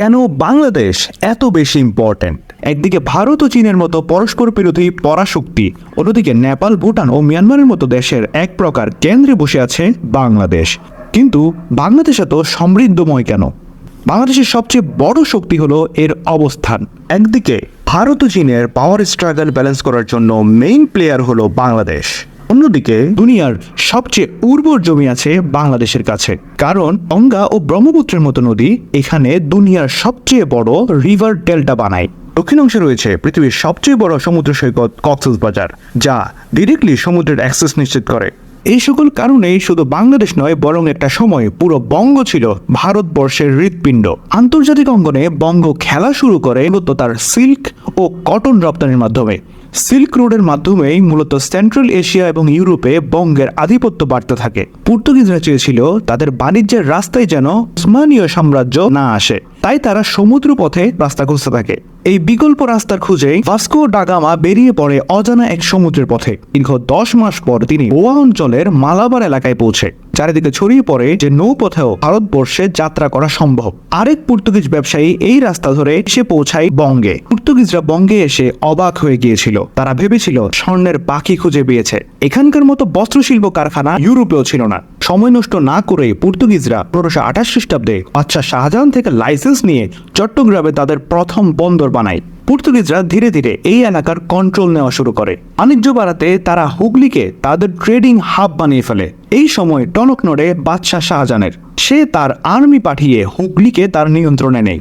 কেন বাংলাদেশ এত বেশি ইম্পর্ট্যান্ট একদিকে ভারত ও চীনের মতো পরস্পর বিরোধী পরাশক্তি, অন্যদিকে নেপাল, ভুটান ও মিয়ানমারের মতো দেশের এক প্রকার কেন্দ্রে বসে আছে বাংলাদেশ। কিন্তু বাংলাদেশ এত সমৃদ্ধময় কেন? বাংলাদেশের সবচেয়ে বড় শক্তি হলো এর অবস্থান। একদিকে ভারত ও চীনের পাওয়ার স্ট্রাগল ব্যালেন্স করার জন্য মেইন প্লেয়ার হলো বাংলাদেশ। অন্যদিকে, দুনিয়ার সবচেয়ে উর্বর জমি আছে বাংলাদেশের কাছে। কারণ গঙ্গা ও ব্রহ্মপুত্রের মতো নদী এখানে দুনিয়ার সবচেয়ে বড় রিভার ডেল্টা বানায়। দক্ষিণ অংশে রয়েছে পৃথিবীর সবচেয়ে বড় সমুদ্র সৈকত কক্সবাজার যা ডিরেক্টলি সমুদ্রের অ্যাক্সেস নিশ্চিত করে। এই সকল কারণেই শুধু বাংলাদেশ নয়, বরং একটা সময় পুরো বঙ্গ ছিল ভারতবর্ষের হৃৎপিণ্ড। আন্তর্জাতিক অঙ্গনে বঙ্গ খেলা শুরু করে মূলত তার সিল্ক ও কটন রপ্তানির মাধ্যমে। সিল্ক রোডের মাধ্যমেই মূলত সেন্ট্রাল এশিয়া এবং ইউরোপে বঙ্গের আধিপত্য বাড়তে থাকে। পর্তুগিজরা চেয়েছিল তাদের বাণিজ্যের রাস্তায় যেন উসমানীয় সাম্রাজ্য না আসে। তাই তারা সমুদ্র পথে রাস্তা খুঁজতে থাকে। এই বিকল্প রাস্তার খুঁজে ভাস্কো ডাগামা বেরিয়ে পড়ে অজানা এক সমুদ্রের পথে। দীর্ঘ দশ মাস পর তিনি গোয়া অঞ্চলের মালাবার এলাকায় পৌঁছে। চারিদিকে ছড়িয়ে পড়ে যে নৌপথেও ভারতবর্ষে যাত্রা করা সম্ভব। আরেক পর্তুগিজ ব্যবসায়ী এই রাস্তা ধরে এসে পৌঁছায় বঙ্গে। পর্তুগিজরা বঙ্গে এসে অবাক হয়ে গিয়েছিল। তারা ভেবেছিল স্বর্ণের পাখি খুঁজে পেয়েছে। এখানকার মতো বস্ত্রশিল্প কারখানা ইউরোপেও ছিল না। সময় নষ্ট না করে পর্তুগিজরা পনেরোশো আঠাশ খ্রিস্টাব্দে বাচ্চা শাহজাহান থেকে লাইসেন্স নিয়ে চট্টগ্রামে তাদের প্রথম বন্দর বানায়। পর্তুগিজরা ধীরে ধীরে এই এলাকার কন্ট্রোল নেওয়া শুরু করে। বাণিজ্য বাড়াতে তারা হুগলিকে তাদের ট্রেডিং হাব বানিয়ে ফেলে। এই সময় টনক নড়ে বাদশাহ শাহজাহানের। সে তার আর্মি পাঠিয়ে হুগলিকে তার নিয়ন্ত্রণে নেয়।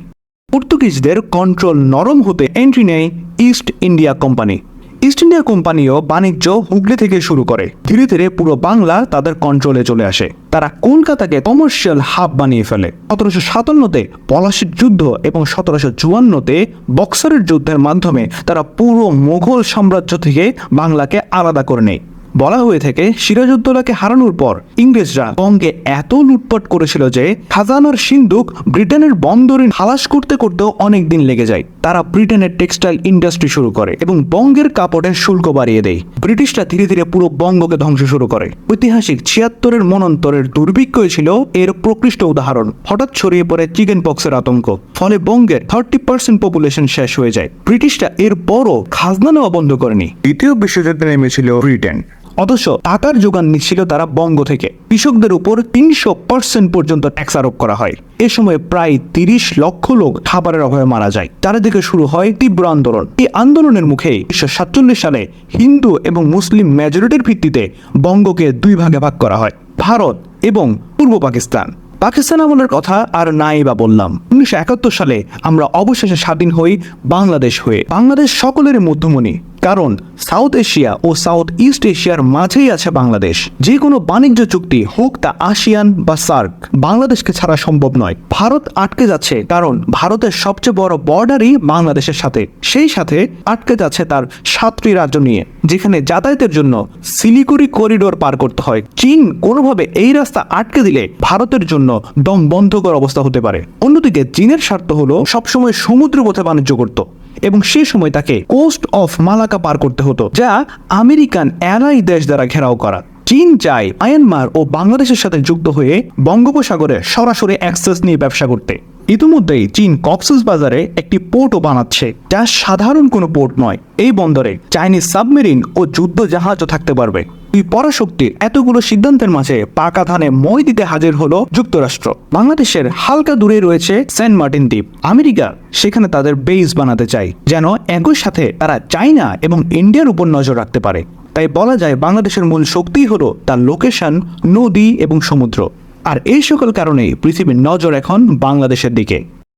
পর্তুগিজদের কন্ট্রোল নরম হতে এন্ট্রি নেয় East India company East India কোম্পানিও বাণিজ্য, হুগলি থেকে শুরু করে। ধীরে ধীরে পুরো বাংলা তাদের কন্ট্রোলে চলে আসে। তারা কলকাতাকে কমার্শিয়াল হাব বানিয়ে ফেলে। সতেরোশো সাতান্নতে পলাশির যুদ্ধ এবং সতেরোশো চুয়ান্নতে বক্সারের যুদ্ধের মাধ্যমে তারা পুরো মুঘল সাম্রাজ্য থেকে বাংলাকে আলাদা করে নেয়। বলা হয়ে থাকে, সিরাজউদ্দৌলাকে হারানোর পর ইংরেজরা বঙ্গে এত লুটপাট করেছিল যে খাজানার সিন্ধুক ব্রিটেনের বন্দরে খালাস করতে করতেও অনেক দিন লেগে যায়। তারা ব্রিটেনের টেক্সটাইল ইন্ডাস্ট্রি শুরু করে এবং বঙ্গের কাপড়ের শুল্ক বাড়িয়ে দেয়। ব্রিটিশরা ধীরে ধীরে পুরো বঙ্গকে ধ্বংস শুরু করে। ঐতিহাসিক ছিয়াত্তরের মনন্তরের দুর্ভিক্ষই ছিল এর প্রকৃষ্ট উদাহরণ। হঠাৎ ছড়িয়ে পড়ে চিকেন পক্সের আতঙ্ক। ফলে বঙ্গের থার্টি পার্সেন্ট পপুলেশন শেষ হয়ে যায়। ব্রিটিশরা এর বড় খাজনা নেওয়া বন্ধ করেনি। দ্বিতীয় বিশ্বযুদ্ধে নেমেছিল ব্রিটেন। অথচ টাকার যোগান নিচ্ছিল তারা বঙ্গ থেকে কৃষকদের উপর তিনশো পার্সেন্ট পর্যন্ত ট্যাক্স আরোপ করা হয়। এ সময় প্রায় তিরিশ লক্ষ লোক খাবারের অভাবে মারা যায়। চারিদিকে শুরু হয় তীব্র আন্দোলন। এই আন্দোলনের মুখে উনিশশো সাতচল্লিশ সালে হিন্দু এবং মুসলিম মেজরিটির ভিত্তিতে বঙ্গকে দুই ভাগে ভাগ করা হয়, ভারত এবং পূর্ব পাকিস্তান। পাকিস্তান আমলের কথা আর নাই বা বললাম। উনিশশো একাত্তর সালে আমরা অবশেষে স্বাধীন হই বাংলাদেশ হয়ে। বাংলাদেশ সকলের মধ্যমণি। কারণ সাউথ এশিয়া ও সাউথ ইস্ট এশিয়ার মাঝেই আছে বাংলাদেশ। যে কোনো বাণিজ্য চুক্তি হোক তা আসিয়ান বা সার্ক। বাংলাদেশকে ছাড়া সম্ভব নয়। ভারত আটকে যাচ্ছে কারণ ভারতের সবচেয়ে বড় বর্ডারই বাংলাদেশের সাথে। সেই সাথে আটকে যাচ্ছে তার সাতটি রাজ্য নিয়ে, যেখানে যাতায়াতের জন্য সিলিগুড়ি করিডোর পার করতে হয়। চীন কোনোভাবে এই রাস্তা আটকে দিলে ভারতের জন্য দম বন্ধকর অবস্থা হতে পারে। অন্যদিকে চীনের স্বার্থ হলো সবসময় সমুদ্র পথে বাণিজ্য করত। এবং সে সময় তাকে কোস্ট অফ মালাকা পার করতে হতো, যা আমেরিকান অ্যালাই দেশ দ্বারা ঘেরাও করা। চীন চায় মায়ানমার ও বাংলাদেশের সাথে যুক্ত হয়ে বঙ্গোপসাগরে সরাসরি অ্যাক্সেস নিয়ে ব্যবসা করতে। ইতিমধ্যেই চীন কক্সেস বাজারে একটি পোর্টও বানাচ্ছে, যা সাধারণ কোনো পোর্ট নয়। এই বন্দরে চাইনিজ সাবমেরিন ও যুদ্ধ জাহাজও থাকতে পারবে। এই পরাশক্তির এতগুলো সিদ্ধান্তের মাঝে পাকা ধানে মই দিতে হাজির হলো যুক্তরাষ্ট্র। বাংলাদেশের হালকা দূরে রয়েছে সেন্ট মার্টিন দ্বীপ। আমেরিকা সেখানে তাদের বেস বানাতে চায়, যেন একই সাথে তারা চাইনা এবং ইন্ডিয়ার উপর নজর রাখতে পারে। তাই বলা যায় বাংলাদেশের মূল শক্তি হলো তার লোকেশন, নদী এবং সমুদ্র। আর এই সকল কারণেই পৃথিবীর নজর এখন বাংলাদেশের দিকে।